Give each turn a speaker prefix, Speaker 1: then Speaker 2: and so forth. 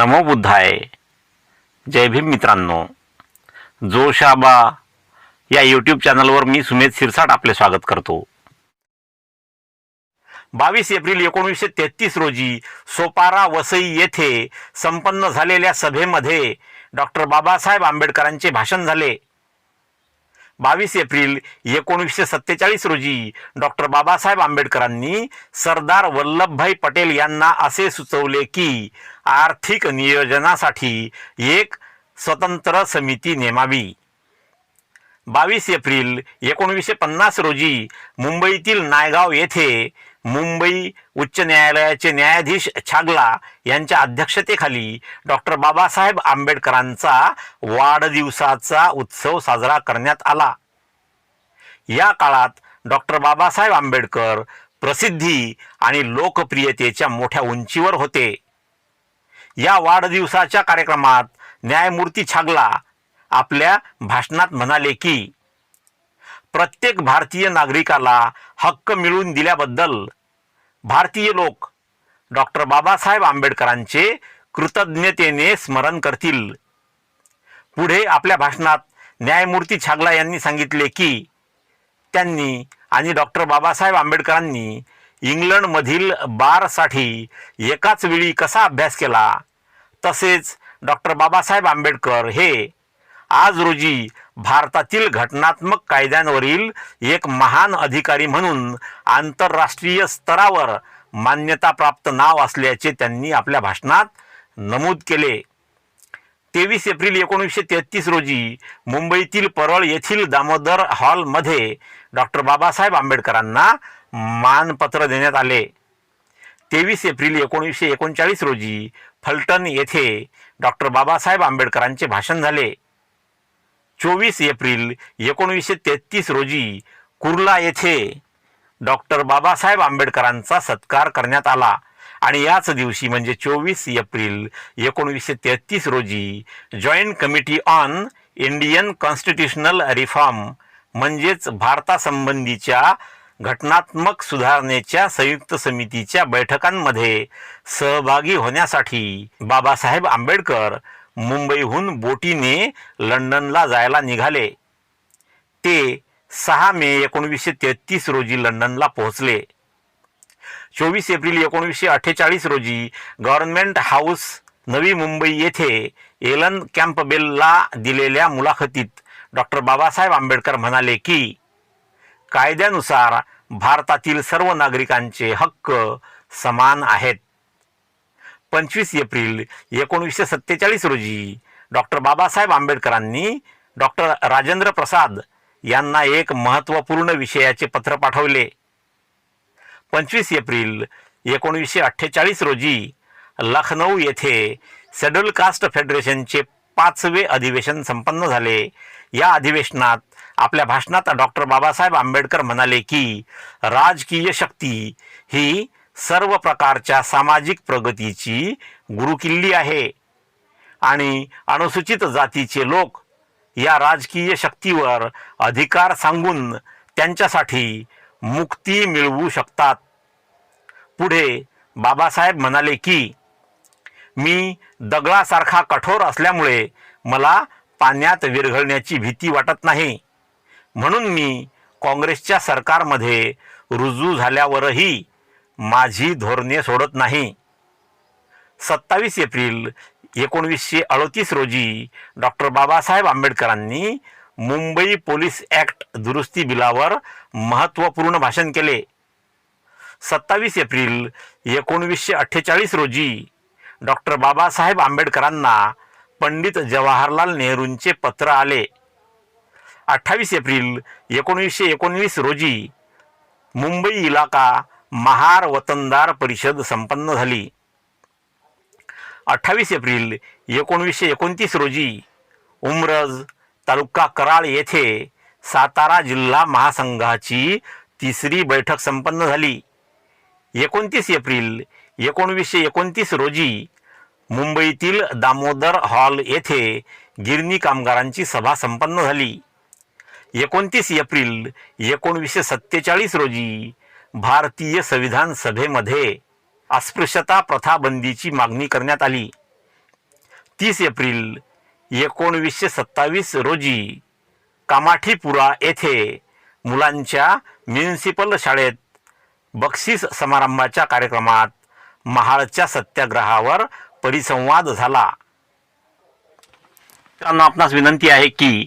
Speaker 1: नमो बुद्धाय. जय भीम मित्रांनो. जोशाबा या यूट्यूब चॅनलवर मी सुमेध शिरसाट आपले स्वागत करतो. बावीस एप्रिल एकोणीसशे तेहतीस रोजी सोपारा वसई येथे संपन्न झालेल्या सभेमध्ये डॉक्टर बाबासाहेब आंबेडकरांचे भाषण झाले. बावीस एप्रिल एकोणीसशे सत्तेचाळीस रोजी डॉक्टर बाबासाहेब आंबेडकरांनी सरदार वल्लभभाई पटेल यांना असे सुचवले की आर्थिक नियोजनासाठी एक स्वतंत्र समिती नेमावी. बावीस एप्रिल एकोणीसशे पन्नास रोजी मुंबईतील नायगाव येथे मुंबई उच्च न्यायालयाचे न्यायाधीश छागला यांच्या अध्यक्षतेखाली डॉक्टर बाबासाहेब आंबेडकरांचा वाढदिवसाचा उत्सव साजरा करण्यात आला. या काळात डॉक्टर बाबासाहेब आंबेडकर प्रसिद्धी आणि लोकप्रियतेच्या मोठ्या उंचीवर होते. या वाढदिवसाच्या कार्यक्रमात न्यायमूर्ती छागला आपल्या भाषणात म्हणाले की प्रत्येक भारतीय नागरिकाला हक्क मिळवून दिल्याबद्दल भारतीय लोक. डॉक्टर बाबासाहेब आंबेडकरांचे कृतज्ञतेने स्मरण करतील. पुढे आपल्या भाषणात न्यायमूर्ती छागला यांनी सांगितले की त्यांनी आणि डॉक्टर बाबासाहेब आंबेडकरांनी इंग्लंडमधील बारसाठी एकाच वेळी कसा अभ्यास केला? तसेच डॉक्टर बाबासाहेब आंबेडकर हे आज रोजी भारतातील घटनात्मक कायद्यांवरील एक महान अधिकारी म्हणून आंतरराष्ट्रीय स्तरावर मान्यताप्राप्त नाव असल्याचे त्यांनी आपल्या भाषणात नमूद केले. तेवीस एप्रिल एकोणीसशे तेहतीस रोजी मुंबईतील परळ येथील दामोदर हॉलमध्ये डॉक्टर बाबासाहेब आंबेडकरांना मानपत्र देण्यात आले. तेवीस एप्रिल एकोणीसशे एकोणचाळीस रोजी फलटण येथे डॉक्टर बाबासाहेब आंबेडकरांचे भाषण झाले. चोवीस एप्रिल एकोणीसशे तेहतीस रोजी कुर्ला येथे डॉक्टर बाबासाहेब आंबेडकरांचा सत्कार करण्यात आला. आणि याच दिवशी म्हणजे चोवीस एप्रिल एकोणीसशे तेहतीस रोजी joint committee on Indian constitutional reform म्हणजेच भारतासंबंधीच्या घटनात्मक सुधारणेच्या संयुक्त समितीच्या बैठकांमध्ये सहभागी होण्यासाठी बाबासाहेब आंबेडकर मुंबईहून बोटीने लंडनला जायला निघाले. ते सहा मे एकोणीसशे तेहतीस रोजी लंडनला पोहोचले. चोवीस एप्रिल एकोणीसशे अठ्ठेचाळीस रोजी गव्हर्नमेंट हाऊस नवी मुंबई येथे एलन कॅम्पबेलला दिलेल्या मुलाखतीत डॉक्टर बाबासाहेब आंबेडकर म्हणाले की कायद्यानुसार भारतातील सर्व नागरिकांचे हक्क समान आहेत. पंचवीस एप्रिल एकोणीसशे सत्तेचाळीस रोजी डॉक्टर बाबासाहेब आंबेडकरांनी डॉक्टर राजेंद्र प्रसाद यांना एक महत्त्वपूर्ण विषयाचे पत्र पाठवले. पंचवीस एप्रिल एकोणीसशे अठ्ठेचाळीस रोजी लखनौ येथे शेड्युल कास्ट फेडरेशनचे पाचवे अधिवेशन संपन्न झाले. या अधिवेशनात आपल्या भाषणात डॉक्टर बाबासाहेब आंबेडकर म्हणाले की राजकीय शक्ती ही सर्व प्रकारच्या सामाजिक प्रगतीची गुरुकिल्ली आहे. आणि अनुसूचित जातीचे लोक या राजकीय शक्तीवर अधिकार सांगून त्यांच्यासाठी मुक्ती मिळवू शकतात. पुढे बाबासाहेब म्हणाले की मी दगडासारखा कठोर असल्यामुळे मला पाण्यात विरघळण्याची भीती वाटत नाही. म्हणून मी काँग्रेसच्या सरकारमध्ये रुजू झाल्यावरही माझी धोरणे सोडत नाही. सत्तावीस एप्रिल एकोणवीसशे अडतीस रोजी डॉक्टर बाबासाहेब आंबेडकरांनी मुंबई पोलीस ॲक्ट दुरुस्ती बिलावर महत्त्वपूर्ण भाषण केले. सत्तावीस एप्रिल एकोणवीसशे अठ्ठेचाळीस रोजी डॉक्टर बाबासाहेब आंबेडकरांना पंडित जवाहरलाल नेहरूंचे पत्र आले. अठ्ठावीस एप्रिल एकोणीसशे एकोणवीस रोजी मुंबई इलाका महार वतनदार परिषद संपन्न झाली. अठ्ठावीस एप्रिल एकोणवीसशे एकोणतीस रोजी उमरज तालुका कराळ येथे सातारा जिल्हा महासंघाची तिसरी बैठक संपन्न झाली. एकोणतीस एप्रिल एकोणवीसशे एकोणतीस रोजी मुंबईतील दामोदर हॉल येथे गिरणी कामगारांची सभा संपन्न झाली. एकोणतीस एप्रिल एकोणवीसशे सत्तेचाळीस रोजी भारतीय संविधान सभेमध्ये अस्पृश्यता प्रथाबंदीची मागणी करण्यात आली. तीस एप्रिल एकोणवीसशे सत्तावीस रोजी कामाठीपुरा येथे मुलांच्या म्युन्सिपल शाळेत बक्षीस समारंभाच्या कार्यक्रमात महाळच्या सत्याग्रहावर परिसंवाद झाला. आपणास विनंती आहे की